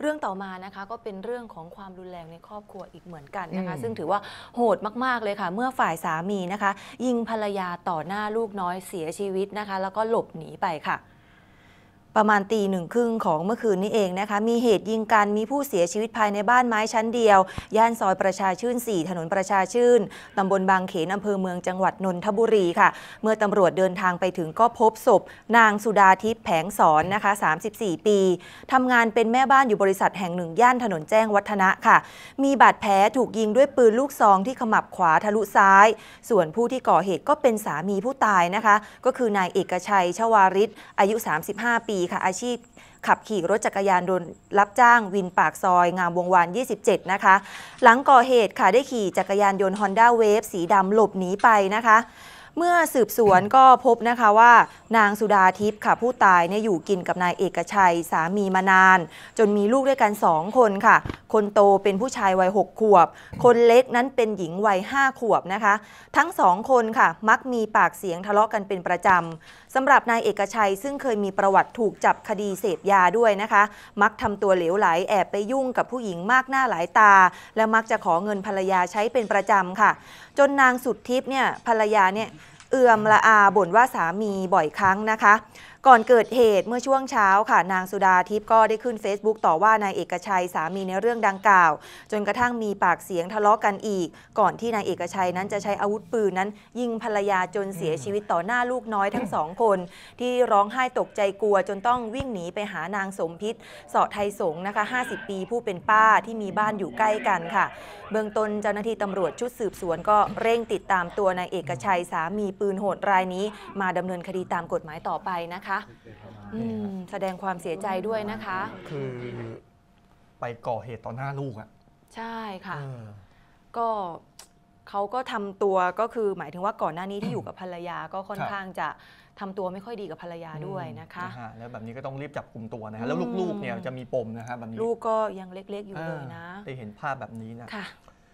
เรื่องต่อมานะคะก็เป็นเรื่องของความรุนแรงในครอบครัวอีกเหมือนกันนะคะอืมซึ่งถือว่าโหดมากๆเลยค่ะ เมื่อฝ่ายสามีนะคะ ยิงภรรยาต่อหน้าลูกน้อยเสียชีวิตนะคะ แล้วก็หลบหนีไปค่ะ ประมาณตีหนึ่งครึ่งของเมื่อคืนนี้เองนะคะ มีเหตุยิงกันมีผู้เสียชีวิตภายในบ้านไม้ชั้นเดียว ย่านซอยประชาชื่น 4 ถนนประชาชื่นตำบลบางเขนอำเภอเมืองจังหวัดนนทบุรีค่ะ เมื่อตำรวจเดินทางไปถึงก็พบศพ นางสุดาทิพย์แผงสอนนะคะ 34 ปีทำงานเป็นแม่บ้านอยู่บริษัทแห่งหนึ่งย่านถนนแจ้งวัฒนะค่ะ มีบาดแผลถูกยิงด้วยปืนลูกซองที่ขมับขวาทะลุซ้าย ส่วนผู้ที่ก่อเหตุก็เป็นสามีผู้ตายนะคะ ก็คือนายเอกชัยชวาริศอายุ 35 ปีค่ะอาชีพ ขับขี่รถจักรยานยนต์รับจ้างวินปากซอย งามวงวาน 27 นะคะ หลังก่อเหตุค่ะได้ขี่จักรยานยนต์ Honda Wave สีดำหลบหนีไปนะคะ เมื่อสืบสวนก็พบนะคะว่า นางสุดาทิพย์ค่ะ ผู้ตายเนี่ยอยู่กินกับนายเอกชัยสามีมานาน จนมีลูกด้วยกัน2คนค่ะ คนโตเป็นผู้ชายวัย6ขวบ คนเล็กนั้นเป็นหญิงวัย5ขวบนะคะ ทั้งสองคนค่ะ มักมีปากเสียงทะเลาะกันเป็นประจำสำหรับนายเอกชัยซึ่งเคยมีประวัติถูกจับคดีเสพยาด้วยนะคะ มักทำตัวเหลวไหลแอบไปยุ่งกับผู้หญิงมากหน้าหลายตา และมักจะขอเงินภรรยาใช้เป็นประจำค่ะ จนนางสุดทิพย์เนี่ยภรรยาเนี่ย เอื่อมละอาบ่นว่าสามีบ่อยครั้งนะคะ ก่อนเกิดเหตุเมื่อช่วงเช้าค่ะ นางสุดาทิพย์ก็ได้ขึ้น Facebook ต่อว่านายเอกชัยสามีในเรื่องดังกล่าว จนกระทั่งมีปากเสียงทะเลาะกันอีก ก่อนที่นายเอกชัยนั้นจะใช้อาวุธปืนนั้น ยิงภรรยาจนเสียชีวิตต่อหน้าลูกน้อยทั้งสองคน ที่ร้องไห้ตกใจกลัวจนต้องวิ่งหนีไปหานางสมพิษสาะไทยสงนะคะ 50 ปีผู้เป็นป้าที่มีบ้านอยู่ใกล้กันค่ะ เบื้องต้นเจ้าหน้าที่ตำรวจชุดสืบสวนก็เร่งติดตามตัวนายเอกชัยสามีปืนโหดรายนี้ มาดำเนินคดีตามกฎหมายต่อไปนะคะอืมแสดงความเสียใจด้วยนะคะ คือไปก่อเหตุต่อหน้าลูกอะใช่ค่ะเออก็เขาก็ทำตัวก็คือหมายถึงว่าก่อนหน้านี้ที่อยู่กับภรรยาก็ค่อนครับข้างจะทำตัวไม่ค่อยดีกับภรรยาด้วยนะคะฮแล้วแบบนี้ก็ต้องรีบจับกลุ่มตัวนะฮะแล้วอืมลูกๆเนี่ยจะมีปมนะฮะแบบนี้ลูกก็ยังเล็กๆอยู่เลยนะอ่าได้เห็นภาพแบบนี้นะค่ะ